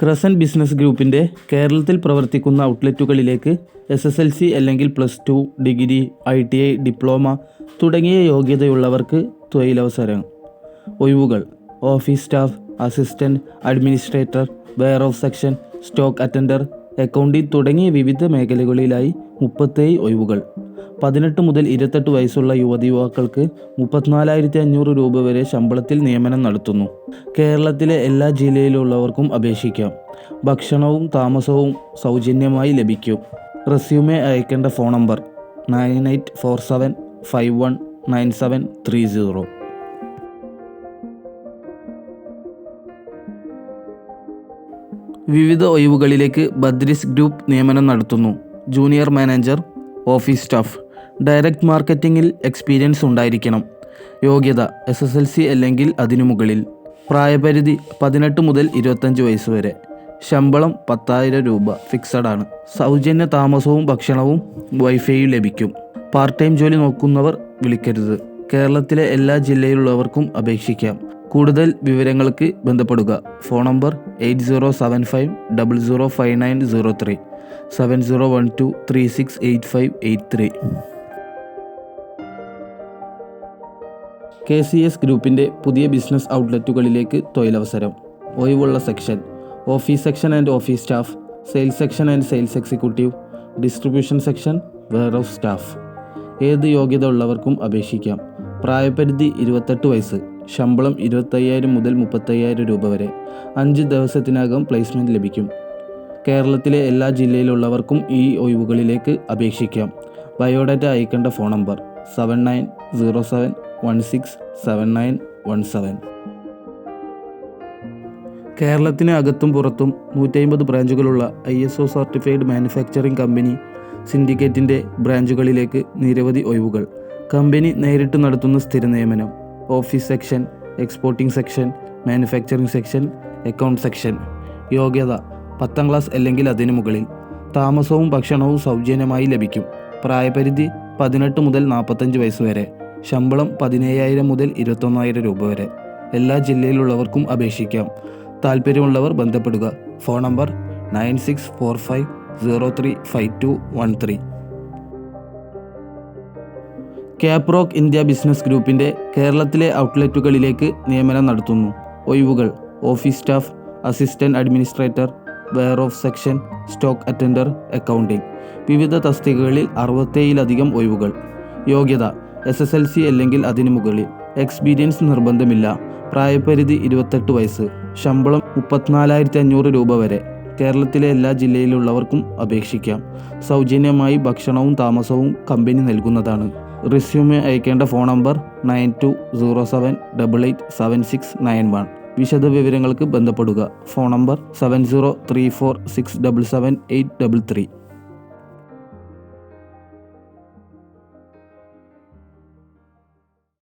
Crescent business ഗ്രൂപ്പിന്റെ കേരളത്തിൽ പ്രവർത്തിക്കുന്ന ഔട്ട്ലെറ്റുകളിലേക്ക് എസ് എസ് എൽ സി അല്ലെങ്കിൽ plus two degree I T I diploma തുടങ്ങിയ യോഗ്യതയുള്ളവർക്ക് തൊഴിലവസരം. ഒഴിവുകൾ. Office staff assistant administrator ware off section stock attender accounting തുടങ്ങിയ വിവിധ മേഖലകളിലായി മുപ്പത്തേഴ് ഒഴിവുകൾ. പതിനെട്ട് മുതൽ ഇരുപത്തെട്ട് വയസ്സുള്ള യുവതി യുവാക്കൾക്ക് മുപ്പത്തിനാലായിരത്തി അഞ്ഞൂറ് രൂപ വരെ ശമ്പളത്തിൽ നിയമനം നടത്തുന്നു. കേരളത്തിലെ എല്ലാ ജില്ലയിലുള്ളവർക്കും അപേക്ഷിക്കാം. ഭക്ഷണവും താമസവും സൗജന്യമായി ലഭിക്കും. റെസ്യൂമേ അയക്കേണ്ട phone number nine eight four seven five one nine seven three zero. വിവിധ ഒഴിവുകളിലേക്ക് ബദ്രിസ് ഗ്രൂപ്പ് നിയമനം നടത്തുന്നു. Junior manager office staff. Direct മാർക്കറ്റിംഗിൽ experience ഉണ്ടായിരിക്കണം. യോഗ്യത എസ് എസ് എൽ സി അല്ലെങ്കിൽ അതിനു മുകളിൽ. പ്രായപരിധി പതിനെട്ട് മുതൽ ഇരുപത്തഞ്ച് വയസ്സ് വരെ. ശമ്പളം പത്തായിരം രൂപ ഫിക്സഡ് ആണ്. സൗജന്യ താമസവും ഭക്ഷണവും വൈഫൈയും ലഭിക്കും. പാർട്ട് ടൈം ജോലി നോക്കുന്നവർ വിളിക്കരുത്. കേരളത്തിലെ എല്ലാ ജില്ലയിലുള്ളവർക്കും അപേക്ഷിക്കാം. കൂടുതൽ വിവരങ്ങൾക്ക് ബന്ധപ്പെടുക. Phone number eight zero seven five double zero five nine zero three. Seven zero one two three six eight five eight three. K C S ഗ്രൂപ്പിന്റെ പുതിയ ബിസിനസ് ഔട്ട്ലെറ്റുകളിലേക്ക് തൊഴിലവസരം. ഒഴിവുള്ള section office section and office staff sales section and sales executive distribution section ware off staff. ഏത് യോഗ്യത ഉള്ളവർക്കും അപേക്ഷിക്കാം. പ്രായപരിധി ഇരുപത്തെട്ട് വയസ്സ് ശമ്പളം ഇരുപത്തയ്യായിരം മുതൽ മുപ്പത്തയ്യായിരം രൂപ വരെ. അഞ്ച് ദിവസത്തിനകം പ്ലേസ്മെന്റ് ലഭിക്കും. കേരളത്തിലെ എല്ലാ ജില്ലയിലുള്ളവർക്കും ഈ ഒഴിവുകളിലേക്ക് അപേക്ഷിക്കാം. ബയോഡാറ്റ അയക്കേണ്ട phone number seven nine zero seven one six seven nine one seven കേരളത്തിന് അകത്തും പുറത്തും നൂറ്റമ്പത് ബ്രാഞ്ചുകളുള്ള I S O certified manufacturing company സിൻഡിക്കേറ്റിന്റെ ബ്രാഞ്ചുകളിലേക്ക് നിരവധി ഒഴിവുകൾ. കമ്പനി നേരിട്ട് നടത്തുന്ന സ്ഥിര നിയമനം office section exporting section manufacturing section account section യോഗ്യത പത്താം ക്ലാസ് അല്ലെങ്കിൽ അതിനു മുകളിൽ. താമസവും ഭക്ഷണവും സൗജന്യമായി ലഭിക്കും. പ്രായപരിധി പതിനെട്ട് മുതൽ നാൽപ്പത്തഞ്ച് വയസ്സ് വരെ. ശമ്പളം പതിനയ്യായിരം മുതൽ ഇരുപത്തൊന്നായിരം രൂപ വരെ. എല്ലാ ജില്ലയിലുള്ളവർക്കും അപേക്ഷിക്കാം. താല്പര്യമുള്ളവർ ബന്ധപ്പെടുക. Phone number nine six four five zero three five two one three. Caprock India business ഗ്രൂപ്പിന്റെ കേരളത്തിലെ ഔട്ട്ലെറ്റുകളിലേക്ക് നിയമനം നടത്തുന്നു. ഒഴിവുകൾ. Office staff assistant administrator ware off section stock attender accounting. വിവിധ തസ്തികകളിൽ അറുപത്തേഴിലധികം ഒഴിവുകൾ. യോഗ്യത. എസ് എസ് എൽ സി അല്ലെങ്കിൽ അതിനു മുകളിൽ. എക്സ്പീരിയൻസ് നിർബന്ധമില്ല. പ്രായപരിധി ഇരുപത്തെട്ട് വയസ്സ്. ശമ്പളം മുപ്പത്തിനാലായിരത്തി അഞ്ഞൂറ് രൂപ വരെ. കേരളത്തിലെ എല്ലാ ജില്ലയിലുള്ളവർക്കും അപേക്ഷിക്കാം. സൗജന്യമായി ഭക്ഷണവും താമസവും കമ്പനി നൽകുന്നതാണ്. റിസ്യൂമെ അയക്കേണ്ട phone number nine two zero seven double eight seven six nine one. വിശദ വിവരങ്ങൾക്ക് ബന്ധപ്പെടുക. Phone number seven zero three four six double seven eight double three.